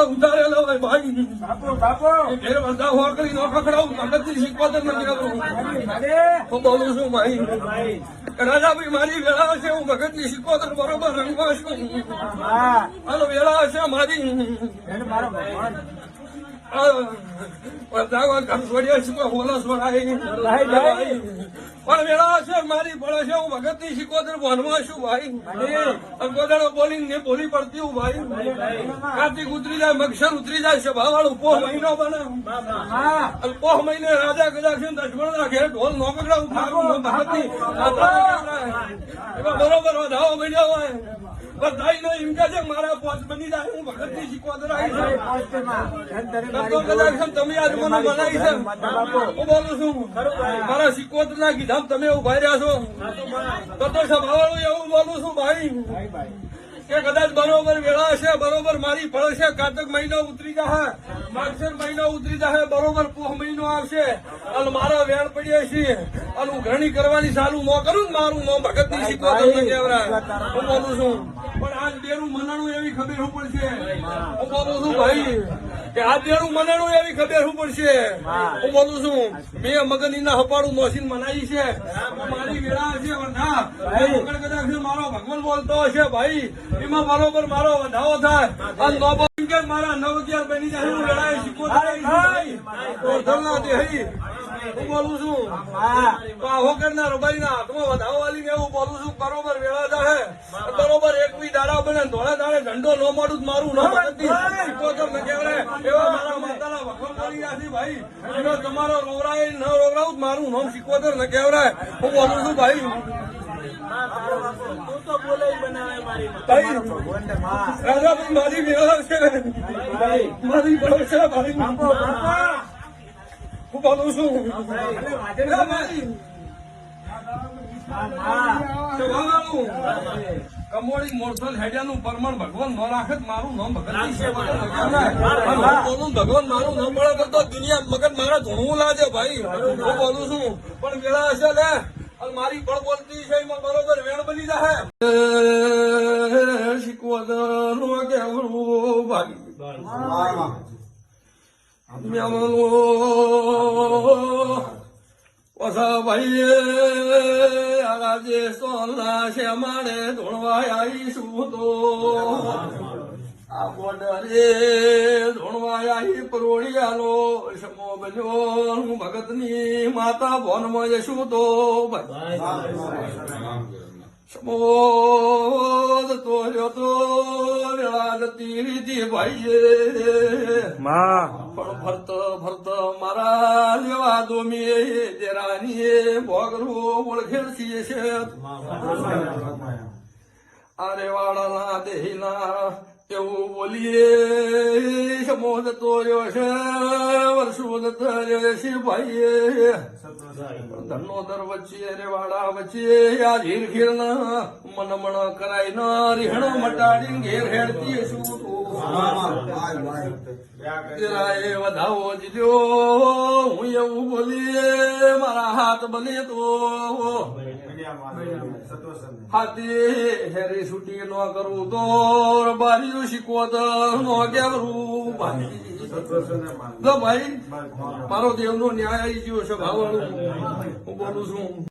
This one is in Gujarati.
આપણે ઉતારેલો હોય ભાઈ. ઘેર બધા હોકડી નો ખખડાવું મગજથી શીખવા તો નથી હું બોલું છું ભાઈ. ભાઈ. રાજાભાઈ મારી વેળા હશે હું મગજની શીખવા તો બરોબર રંગવા છું. હાલો વેળા હશે મારી. છે ભાઈ, ભાઈ. પણ વેળા હશે મારી પડે છે હું મગજની શીખોતર વનમાં છું ભાઈ ગોદાડો બોલિંગ ને બોલી પડતી હું ભાઈ કાર્તિક ઉતરી જાય મક્ષર ઉતરી જાય છે ભાવાળું પોહ મહિનો બને પોહ મહિને રાજા કદાચ છે દશમણ ના ઘેર ઢોલ નો પકડાવું મારું ભગતની એમાં બરોબર વધાવો બન્યો હોય બધાઈ નો એમ કે છે મારા પોચ બની જાય હું આવી તમે આજ મને મનાઈ છે. હું બોલું છું મારા સિકોતર ના કીધા તમે ઊભા રહ્યા છો. તો તો સભાવાળું એવું બોલું છું ભાઈ કે કદાચ બરોબર વેળા છે બરોબર મારી ફળ છે કારતક મહિનો ઉતરી જશે. માગસર મહિનો ઉતરી જશે બરોબર પોહ મહિનો આવશે. અને મારા વેણ પડ્યા છે અને હું ઘણી કરવાની સારું મો કરું ને મારું મો ભગતની શીખવા ને કેવરાય હું બોલું છું. પણ આજ બેરું મનાણું એવી ખબર પડશે. હું બોલું છું ભાઈ કે આ દેરું મનાણું એવી ખબર શું પડશે? હું. બોલું છું મેં મગની ના હપાડું મશીન મનાવી છે. મારી વેળા છે કદાચ મારો ભગવાન બોલતો હશે ભાઈ. એમાં બરોબર મારો વધાવો થાય. મારા નવ અગિયાર બની જાય હું ભાઈ? ગોરધનના દેહી. હું બોલું છું. હા તો ભાઈ ના હાથમાં વધાવો વાલી ને હું બોલું છું બરોબર વેળા જાહે. બરોબર. એક બી દાડા બને ધોળા દાડે ઝંડો ન જ મારું ન. એવા મારા માતાના ભગવાન રહ્યા ભાઈ. એનો તમારો રોવરાય ન રોવરાવું મારું નામ શીખવતો ન કેવડાય હું બોલું છું ભાઈ. મારી મારી છે. ભાઈ મારી છે ભાઈ. બોલું છું. કમોડી મોરસલ હેડિયાનું પરમણ ભગવાન ન રાખે મારું નામ બોલું ભગવાન મારું નામ મળે કરતો દુનિયા મગજ મારા ધૂણવું લાગે ભાઈ હું બોલું છું પણ વેળા હશે લે મારી પણ બોલતી છે બરોબર વેણ બની જાય શીખવા કેવડું ભાઈ ઓછા ભાઈએ આજે સોના છે મારે ધોણવા આવીશું તો આ બોર્ડરે ધોણવા આવી પરોળિયાનો સમો બન્યો હું ભગતની માતા ભવનમાં જશું તો ભાઈએ માં પણ ભરત ભરત મારા લેવા દો મે દેરાની ભોગરું ઓળખેલ છીએ છે આરે વાળાના દેહીના એવું બોલીએ સમોદ તો રહ્યો છે વર્ષો રહ્યો છે ભાઈએ. ધનો દર વચ્ચે રે વાળા વચ્ચે આ ધીર ખીર ના મન મણ કરાય ના રીહણો મટાડી ઘેર હેડતી શું તું. વધાવો જીજો હું એવું બોલીએ મારા હાથ બને તો હાથી હેરી છૂટી ન કરું તો બારી શીખવો તો નો કેવરું ભાઈ ભાઈ મારો દેવનો ન્યાય ગયો છે ભાવ હું બોલું છું.